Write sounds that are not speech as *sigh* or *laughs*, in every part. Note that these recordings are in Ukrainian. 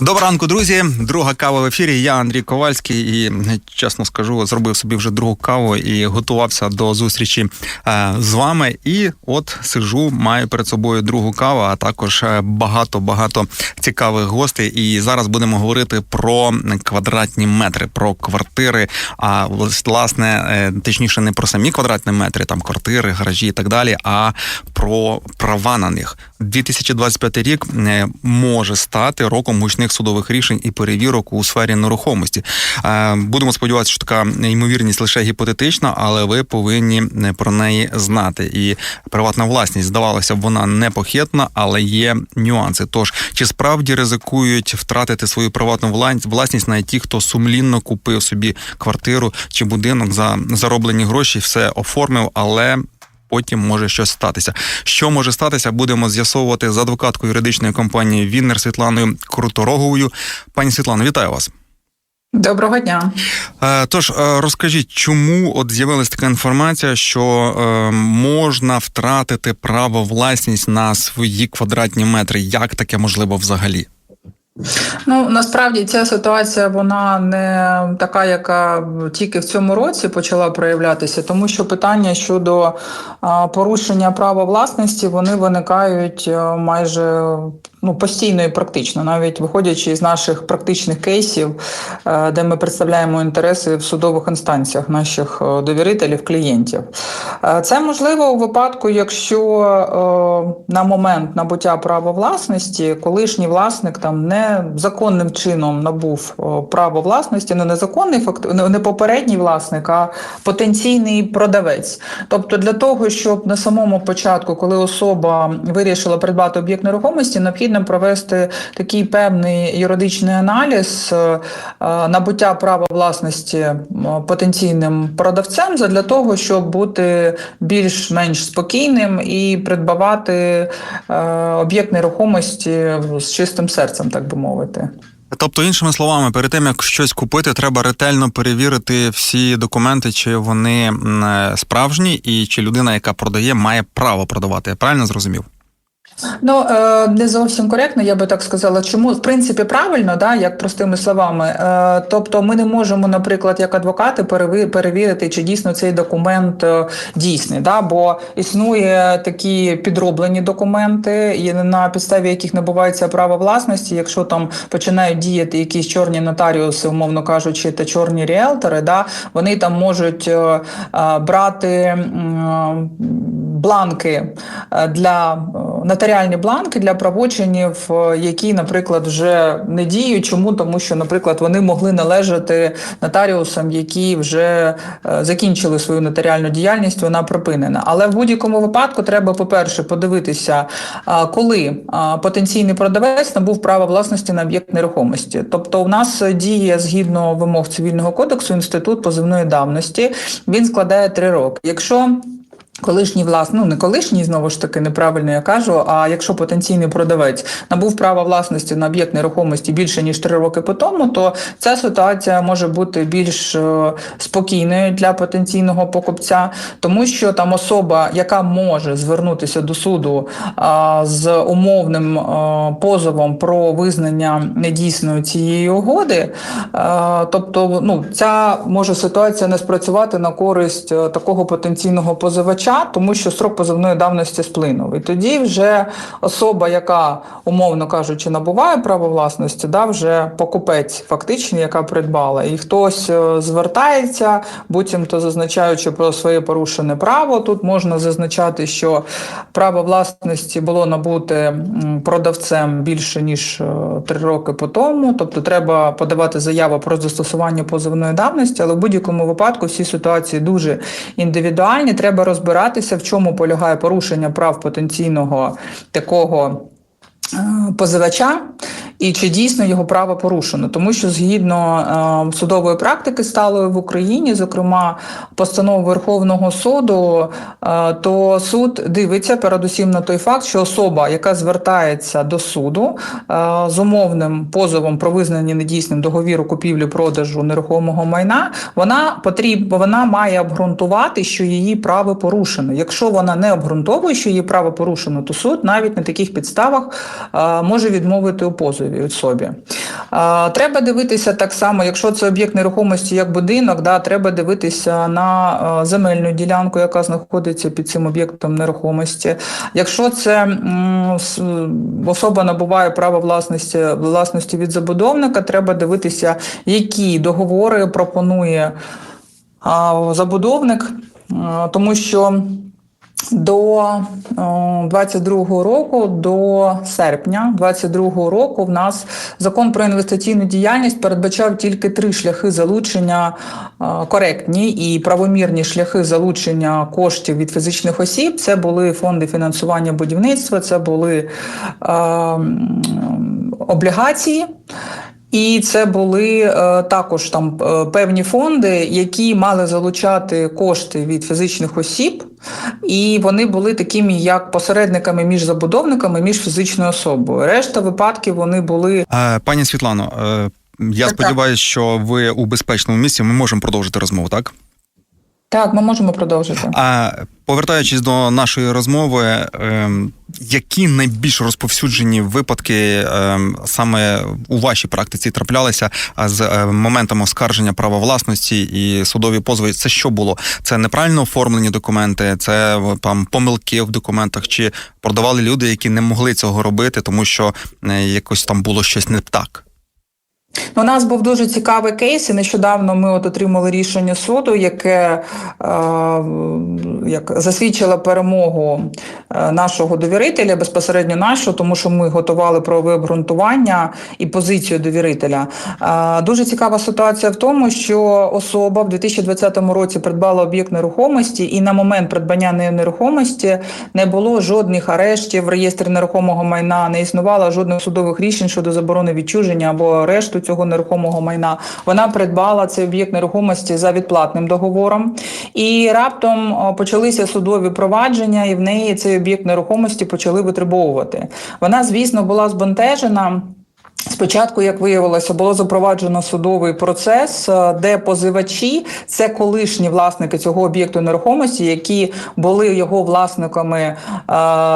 Доброго ранку, друзі. Друга кава в ефірі. Я Андрій Ковальський і чесно скажу, зробив собі вже другу каву і готувався до зустрічі е, з вами. І от сижу, маю перед собою другу каву, а також багато багато цікавих гостей. І зараз будемо говорити про квадратні метри, про квартири. А власне, е, точніше, не про самі квадратні метри, там квартири, гаражі і так далі, а про права на них. 2025 рік е, може стати роком гучних судових рішень і перевірок у сфері нерухомості. Е, будемо сподіватися, що така ймовірність лише гіпотетична, але ви повинні е, про неї знати. І приватна власність здавалося б, вона непохитна, але є нюанси. Тож чи справді ризикують втратити свою приватну власність навіть ті, хто сумлінно купив собі квартиру чи будинок за зароблені гроші, все оформив, але потім може щось статися. Що може статися, будемо з'ясовувати з адвокаткою юридичної компанії Віннер Світланою Крутороговою. Пані Світлано, вітаю вас. Доброго дня. Е, тож е, розкажіть, чому от з'явилася така інформація, що е, можна втратити право власність на свої квадратні метри? Як таке можливо взагалі? Ну насправді ця ситуація вона не така, яка тільки в цьому році почала проявлятися, тому що питання щодо порушення права власності вони виникають майже ну постійно і практично, навіть виходячи з наших практичних кейсів, де ми представляємо інтереси в судових інстанціях наших довірителів, клієнтів. Це можливо у випадку, якщо на момент набуття права власності колишній власник там не законним чином набув право власності, не незаконний факт, не попередній власник, а потенційний продавець. Тобто, для того, щоб на самому початку, коли особа вирішила придбати об'єкт нерухомості, необхідно провести такий певний юридичний аналіз набуття права власності потенційним продавцем, для того, щоб бути більш-менш спокійним і придбавати об'єкт нерухомості з чистим серцем, так би мовити. Тобто, іншими словами, перед тим як щось купити, треба ретельно перевірити всі документи, чи вони справжні, і чи людина, яка продає, має право продавати. Я правильно зрозумів? Ну е, не зовсім коректно, я би так сказала. Чому в принципі правильно, да, як простими словами. Е, тобто, ми не можемо, наприклад, як адвокати, перевірити, чи дійсно цей документ е, дійсний, да, бо існує такі підроблені документи, на підставі яких набувається право власності. Якщо там починають діяти якісь чорні нотаріуси, умовно кажучи, та чорні ріелтори, да, вони там можуть брати бланки для нотаріальні бланки для правочинів, е, які, наприклад, вже не діють. Чому тому, що, наприклад, вони могли належати нотаріусам, які вже е, закінчили свою нотаріальну діяльність, вона припинена. Але в будь-якому випадку треба, по-перше, подивитися, коли потенційний продавець набув право власності на об'єкт нерухомості. Тобто, у нас діє згідно вимог цивільного кодексу інститут позивної давності. Він складає три роки. Якщо Колишній власник, ну не колишній, знову ж таки, неправильно я кажу. А якщо потенційний продавець набув право власності на об'єкт нерухомості більше ніж три роки по тому, то ця ситуація може бути більш е, спокійною для потенційного покупця, тому що там особа, яка може звернутися до суду а, з умовним а, позовом про визнання недійсною цієї угоди, а, тобто ну ця може ситуація не спрацювати на користь е, такого потенційного позивача тому що строк позовної давності сплинув. І тоді вже особа, яка, умовно кажучи, набуває право власності, да, вже покупець фактичний, яка придбала, і хтось е, звертається, буцімто зазначаючи про своє порушене право. Тут можна зазначати, що право власності було набуте продавцем більше ніж е, три роки по тому. Тобто треба подавати заяву про застосування позовної давності, але в будь-якому випадку всі ситуації дуже індивідуальні. Треба розбирати розбиратися, в чому полягає порушення прав потенційного такого е, позивача. І чи дійсно його право порушено, тому що згідно е, судової практики сталої в Україні, зокрема постанови Верховного суду, е, то суд дивиться передусім на той факт, що особа, яка звертається до суду е, з умовним позовом про визнання недійсним договіру купівлі-продажу нерухомого майна, вона потріб, вона має обґрунтувати, що її право порушено. Якщо вона не обґрунтовує, що її право порушено, то суд навіть на таких підставах може відмовити у позові особі. Е, Треба дивитися так само, якщо це об'єкт нерухомості як будинок, да, треба дивитися на е, земельну ділянку, яка знаходиться під цим об'єктом нерухомості. Якщо це особа набуває право власності, власності від забудовника, треба дивитися, які договори пропонує забудовник, тому що до 22 року, до серпня 22 року, в нас закон про інвестиційну діяльність передбачав тільки три шляхи залучення коректні і правомірні шляхи залучення коштів від фізичних осіб. Це були фонди фінансування будівництва, це були а, облігації. І це були е, також там е, певні фонди, які мали залучати кошти від фізичних осіб, і вони були такими як посередниками між забудовниками, між фізичною особою. Решта випадків вони були Е, Пані Світлано, е, я Так, сподіваюся, що ви у безпечному місці. Ми можемо продовжити розмову, так? Так, ми можемо продовжити. А повертаючись до нашої розмови, ем, які найбільш розповсюджені випадки ем, саме у вашій практиці траплялися а з е, моментом оскарження права власності і судові позови? Це що було? Це неправильно оформлені документи, це там помилки в документах, чи продавали люди, які не могли цього робити, тому що е, якось там було щось не так? У нас був дуже цікавий кейс, і нещодавно ми от отримали рішення суду, яке е, як засвідчило перемогу е, нашого довірителя, безпосередньо нашого, тому що ми готували правове обґрунтування і позицію довірителя. Е, дуже цікава ситуація в тому, що особа в 2020 році придбала об'єкт нерухомості, і на момент придбання нею нерухомості не було жодних арештів в реєстрі нерухомого майна, не існувало жодних судових рішень щодо заборони відчуження або арешту цього нерухомого майна. Вона придбала цей об'єкт нерухомості за відплатним договором, і раптом почалися судові провадження, і в неї цей об'єкт нерухомості почали витребовувати. Вона, звісно, була збентежена. Спочатку, як виявилося, було запроваджено судовий процес, е, де позивачі це колишні власники цього об'єкту нерухомості, які були його власниками е,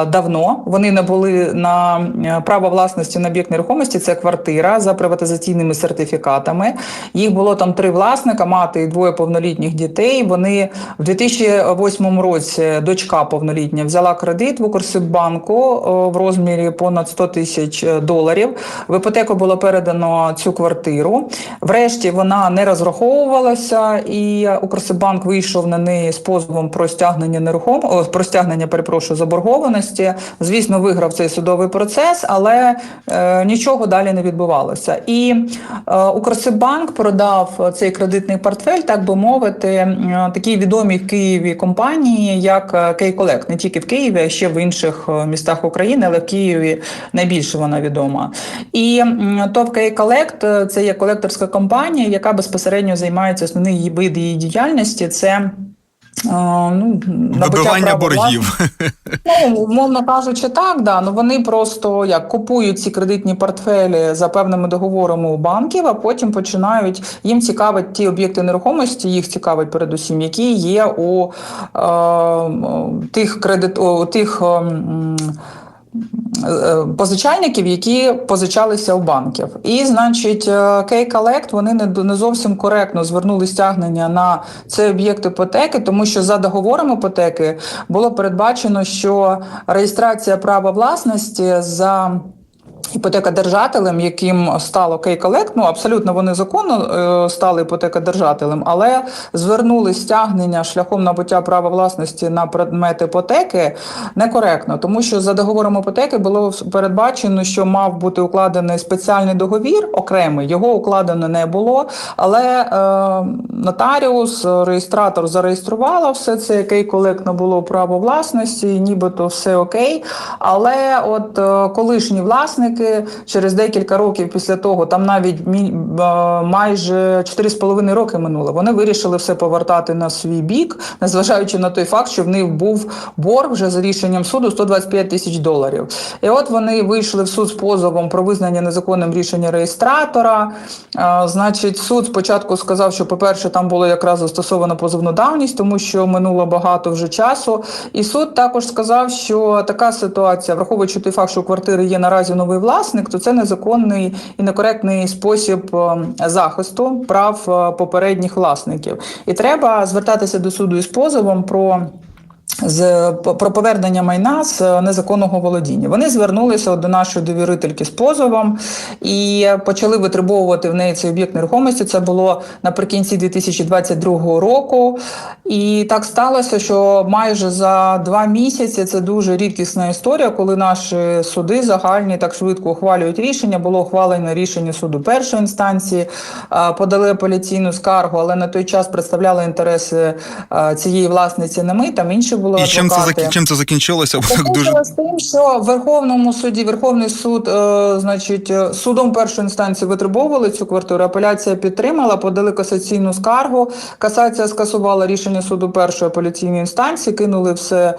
давно. Вони не були на е, право власності на об'єкт нерухомості. Це квартира за приватизаційними сертифікатами. Їх було там три власника, мати і двоє повнолітніх дітей. Вони в 2008 році дочка повнолітня взяла кредит в Укрсиббанку в розмірі понад 100 тисяч доларів. Іпотеку було передано цю квартиру. Врешті вона не розраховувалася, і Укрсибанк вийшов на неї з позовом про стягнення нерухом... про стягнення, перепрошую, заборгованості. Звісно, виграв цей судовий процес, але е, нічого далі не відбувалося. І е, Укрсибанк продав цей кредитний портфель, так би мовити, е, такій відомій в Києві компанії, як Кейколект, не тільки в Києві, а ще в інших е, містах України, але в Києві найбільше вона відома. І м, ТОВ Кейколект – це є колекторська компанія, яка безпосередньо займається основний її вид її діяльності. Це е, ну, Вибивання боргів. Ну, умовно кажучи, так, да. Ну вони просто як купують ці кредитні портфелі за певними договорами у банків, а потім починають їм цікавить ті об'єкти нерухомості, їх цікавить передусім, які є у е, тих кредит, у тих. е, е, Позичальників, які позичалися у банків, і значить, Кейколект вони не не зовсім коректно звернули стягнення на цей об'єкт іпотеки, тому що за договором іпотеки було передбачено, що реєстрація права власності за іпотекодержателем, яким стало Кейколект, ну абсолютно вони законно е, стали іпотекодержателем, але звернули стягнення шляхом набуття права власності на предмет іпотеки некоректно, тому що за договором іпотеки було передбачено, що мав бути укладений спеціальний договір окремий. Його укладено не було, але е, нотаріус, реєстратор зареєструвала все це. Кейколект набуло право власності, нібито все окей. Але от е, колишні власники банки через декілька років після того, там навіть майже 4,5 роки минуло. Вони вирішили все повертати на свій бік, незважаючи на той факт, що в них був борг вже за рішенням суду 125 тисяч доларів. І от вони вийшли в суд з позовом про визнання незаконним рішення реєстратора. Значить, суд спочатку сказав, що, по-перше, там було якраз застосовано позовну давність, тому що минуло багато вже часу. І суд також сказав, що така ситуація, враховуючи той факт, що у квартири є наразі новий власник, то це незаконний і некоректний спосіб е, захисту прав е, попередніх власників. І треба звертатися до суду із позовом про. З про повернення майна з е, незаконного володіння вони звернулися до нашої довірительки з позовом і почали витребовувати в неї цей об'єкт нерухомості. Це було наприкінці 2022 року. І так сталося, що майже за два місяці це дуже рідкісна історія, коли наші суди загальні так швидко ухвалюють рішення. Було ухвалено рішення суду першої інстанції, е, подали апеляційну скаргу, але на той час представляли інтереси е, цієї власниці не ми, там інші були І чим це, адвокати. чим це закінчилося? Бо так дуже Закінчилось тим, що в Верховному суді Верховний суд, е, значить, е, судом першої інстанції витребовували цю квартиру. Апеляція підтримала, подали касаційну скаргу. Касація скасувала рішення суду першої апеляційної інстанції, кинули все е,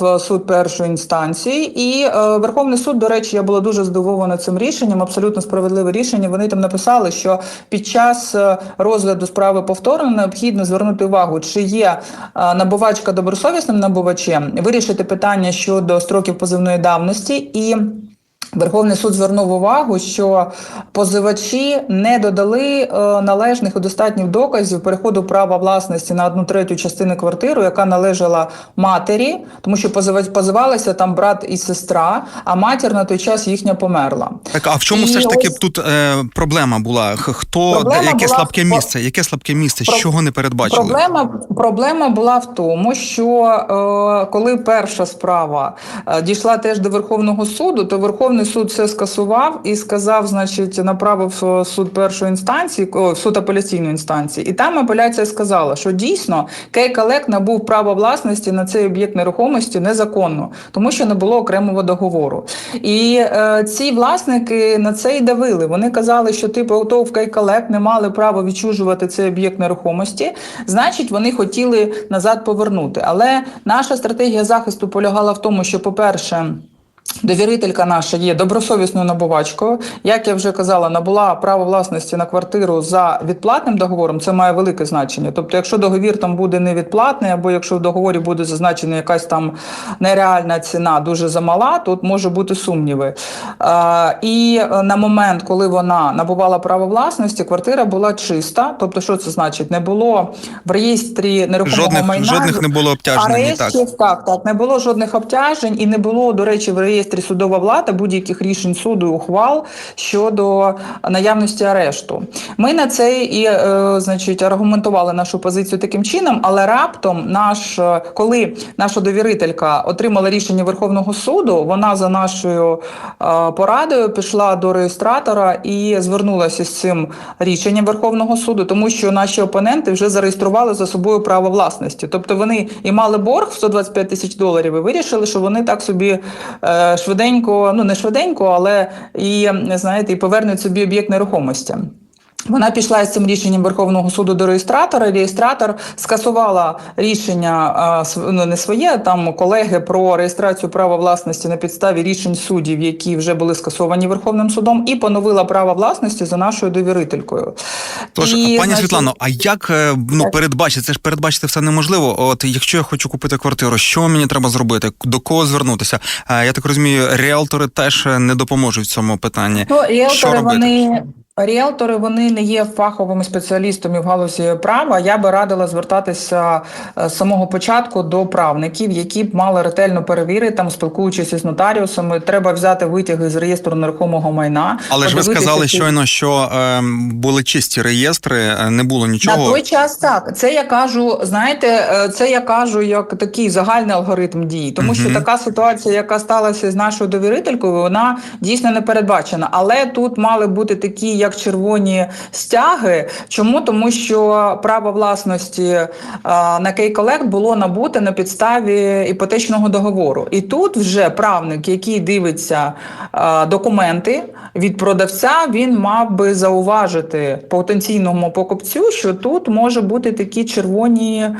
в суд першої інстанції. І е, Верховний суд, до речі, я була дуже здивована цим рішенням. Абсолютно справедливе рішення. Вони там написали, що під час е, розгляду справи повторно необхідно звернути увагу, чи є е, набувачка добросовісним набувачем, вирішити питання щодо строків позивної давності і. Верховний суд звернув увагу, що позивачі не додали е, належних і достатніх доказів переходу права власності на одну третю частини квартири, яка належала матері, тому що позивалися там брат і сестра, а матір на той час їхня померла. так. А в чому І все ж таки ось- тут е, проблема була? Хто Проблема яке була слабке місце? Яке слабке місце? Про- Чого не передбачили? Проблема, проблема була в тому, що е, коли перша справа е, дійшла теж до Верховного суду, то Верховний суд все скасував і сказав, значить, направив е, суд першої інстанції, о, суд апеляційної інстанції. І там апеляція сказала, що дійсно Кейкалек набув право власності на цей об'єкт нерухомості незаконно, тому що не було окремого договору. І е, ці власники на це й давили. Вони казали, що типу ото в Кейкалек не мали права відчужувати цей об'єкт нерухомості, значить, вони хотіли назад повернути. Але наша стратегія захисту полягала в тому, що, по-перше, Довірителька наша є добросовісною набувачкою. Як я вже казала, набула право власності на квартиру за відплатним договором. Це має велике значення. Тобто, якщо договір там буде невідплатний, або якщо в договорі буде зазначена якась там нереальна ціна, дуже замала, тут може бути сумніви. Е, і е, на момент, коли вона набувала право власності, квартира була чиста. Тобто, що це значить? Не було в реєстрі нерухомого Жодних майна жодних не було обтяжень. Так. Так, так, не було жодних обтяжень і не було, до речі, в реєстрі судова влада будь-яких рішень суду і ухвал щодо наявності арешту. Ми на це і е, значить аргументували нашу позицію таким чином, але раптом наш, е, коли наша довірителька отримала рішення Верховного суду, вона за нашою е, порадою пішла до реєстратора і звернулася з цим рішенням Верховного суду, тому що наші опоненти вже зареєстрували за собою право власності. Тобто вони і мали борг в 125 тисяч доларів і вирішили, що вони так собі е, швиденько, ну не швиденько, але і знаєте, і повернуть собі об'єкт нерухомості. Вона пішла з цим рішенням Верховного суду до реєстратора. Реєстратор скасувала рішення ну, не своє, там колеги про реєстрацію права власності на підставі рішень суддів, які вже були скасовані Верховним судом, і поновила право власності за нашою довірителькою. Тож, І, пані значить, Світлано, а як е, ну передбачити? Це ж передбачити все неможливо. От якщо я хочу купити квартиру, що мені треба зробити? До кого звернутися? Е, Я так розумію, ріелтори теж е, не допоможуть в цьому питанні. Ну, Що робити? вони. Ріелтори вони не є фаховими спеціалістами в галузі права. Я би радила звертатися е, з самого початку до правників, які б мали ретельно перевірити, там спілкуючись із нотаріусами. Треба взяти витяги з реєстру нерухомого майна. Але ж ви сказали чи- щойно, що е, були чисті реєстри, е, не було На нічого. той час так. Це я кажу, знаєте, е, це я кажу як такий загальний алгоритм дій, тому що така ситуація, яка сталася з нашою довірителькою, вона дійсно не передбачена. Але тут мали бути такі як червоні стяги. Чому? Тому що право власності е, на Кейколект було набуте на підставі іпотечного договору. І тут вже правник, який дивиться е, документи від продавця, він мав би зауважити потенційному покупцю, що тут може бути такі червоні е,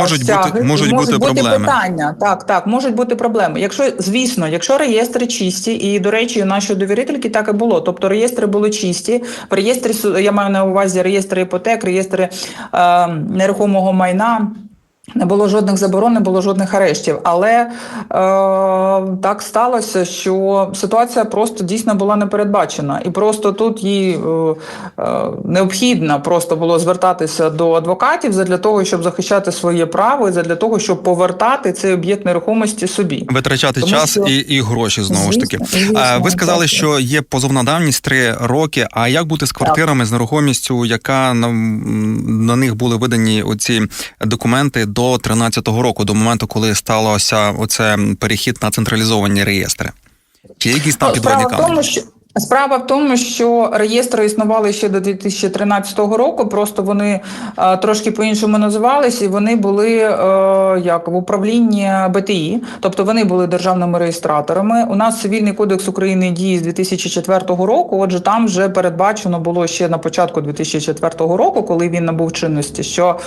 Можуть стяги, бути- можуть, можуть бути проблеми. питання. Так, так, можуть бути проблеми. Якщо, звісно, якщо реєстри чисті, і до речі, у нашої довірительки так і було. Тобто реєстри були чисті. В реєстрі я маю на увазі реєстри іпотек, реєстри е, нерухомого майна. Не було жодних заборон, не було жодних арештів. Але е, так сталося, що ситуація просто дійсно була непередбачена. І просто тут їй е, е, необхідно просто було звертатися до адвокатів для того, щоб захищати своє право, і для того, щоб повертати цей об'єкт нерухомості собі. Витрачати Тому час що- і, і гроші знову ж таки. Звісно, Ви сказали, так. що є позовна давність три роки. А як бути з квартирами з нерухомістю, яка на, на них були видані оці документи до 13-го року, до моменту, коли сталося оце перехід на централізовані реєстри? Чи якісь там Ну, підводні Справа Справа в тому, що реєстри існували ще до 2013 року, просто вони е, трошки по-іншому називались, і вони були е, як в управлінні БТІ, тобто вони були державними реєстраторами. У нас цивільний кодекс України діє з 2004 року. Отже, там вже передбачено було ще на початку 2004 року, коли він набув чинності, що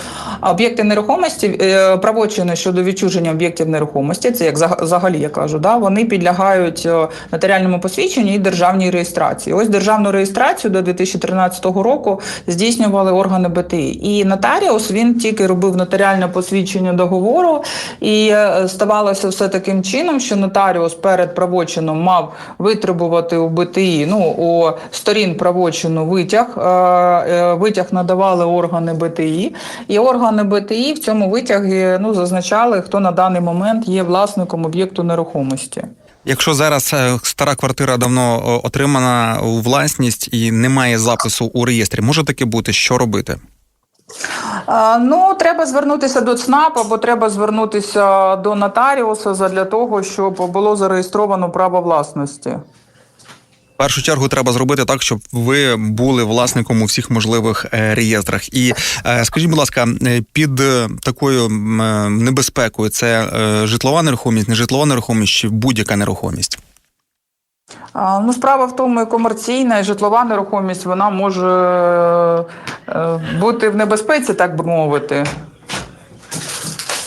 об'єкти нерухомості, е, правочини щодо відчуження об'єктів нерухомості, це як заг- взагалі я кажу, да, вони підлягають е, нотаріальному посвідченню і державній реєстрації. Ось державну реєстрацію до 2013 року здійснювали органи БТІ. І нотаріус він тільки робив нотаріальне посвідчення договору, і е, ставалося все таким чином, що нотаріус перед правочином мав витребувати у БТІ, ну у сторін правочину витяг. Е, е, Витяг надавали органи БТІ, і органи БТІ в цьому витягі ну зазначали, хто на даний момент є власником об'єкту нерухомості. Якщо зараз е, стара квартира давно отримана у власність і немає запису у реєстрі, може таке бути? Що робити? Ну, треба звернутися до ЦНАП або треба звернутися до нотаріуса для того, щоб було зареєстровано право власності. Першу чергу треба зробити так, щоб ви були власником у всіх можливих е, реєстрах. І е, скажіть, будь ласка, е, під такою небезпекою це житлова нерухомість, не житлова нерухомість чи будь-яка нерухомість? Ну, справа в тому, і комерційна і житлова нерухомість вона може бути в небезпеці, так би мовити.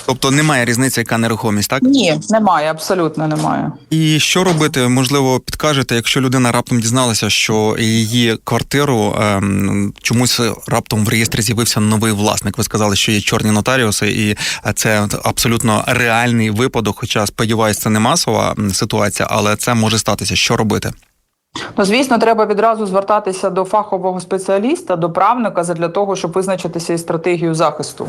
Тобто немає різниці, яка нерухомість, так? Ні, немає, абсолютно немає. І що робити? Можливо, підкажете, якщо людина раптом дізналася, що її квартиру ем, чомусь раптом в реєстрі з'явився новий власник. Ви сказали, що є чорні нотаріуси, і це абсолютно реальний випадок. Хоча сподіваюся, це не масова ситуація, але це може статися. Що робити? Ну, звісно, треба відразу звертатися до фахового спеціаліста, до правника, для того, щоб визначитися із стратегією захисту.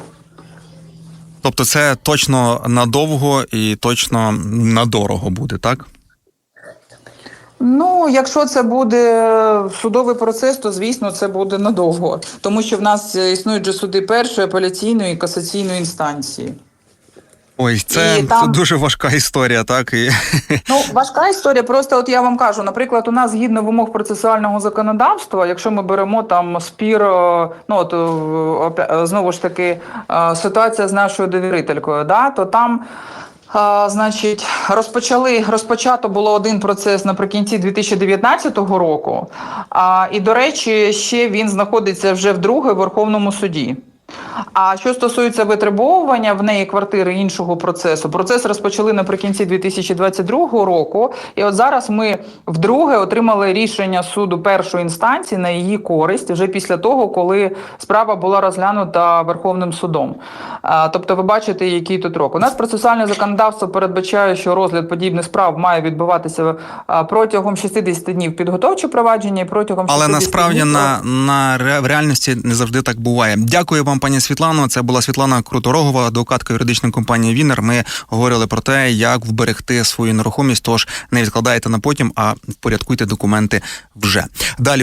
Тобто, це точно надовго і точно надорого буде, так? Ну, якщо це буде судовий процес, то звісно це буде надовго, тому що в нас існують же суди першої, апеляційної і касаційної інстанції. Ой, це, І там- це дуже важка історія, так і *laughs* Ну, важка історія. Просто от я вам кажу, наприклад, у нас згідно вимог процесуального законодавства, якщо ми беремо там спір, е, ну от е, е, знову ж таки ситуація з нашою довірителькою, да, то там. А, значить, розпочали розпочато було один процес наприкінці 2019 року. А, і до речі, ще він знаходиться вже вдруге в Верховному суді. А що стосується витребовування в неї квартири іншого процесу, процес розпочали наприкінці 2022 року. І от зараз ми вдруге отримали рішення суду першої інстанції на її користь вже після того, коли справа була розглянута Верховним судом. Тобто, ви бачите, який тут рок. У нас процесуальне законодавство передбачає, що розгляд подібних справ має відбуватися протягом 60 днів підготовче провадження і протягом Але насправді днів на, на в реальності не завжди так буває. Дякую вам, пані Світлано. Це була Світлана Круторогова, адвокатка юридичної компанії Вінер. Ми говорили про те, як вберегти свою нерухомість. Тож не відкладайте на потім, а впорядкуйте документи вже. Далі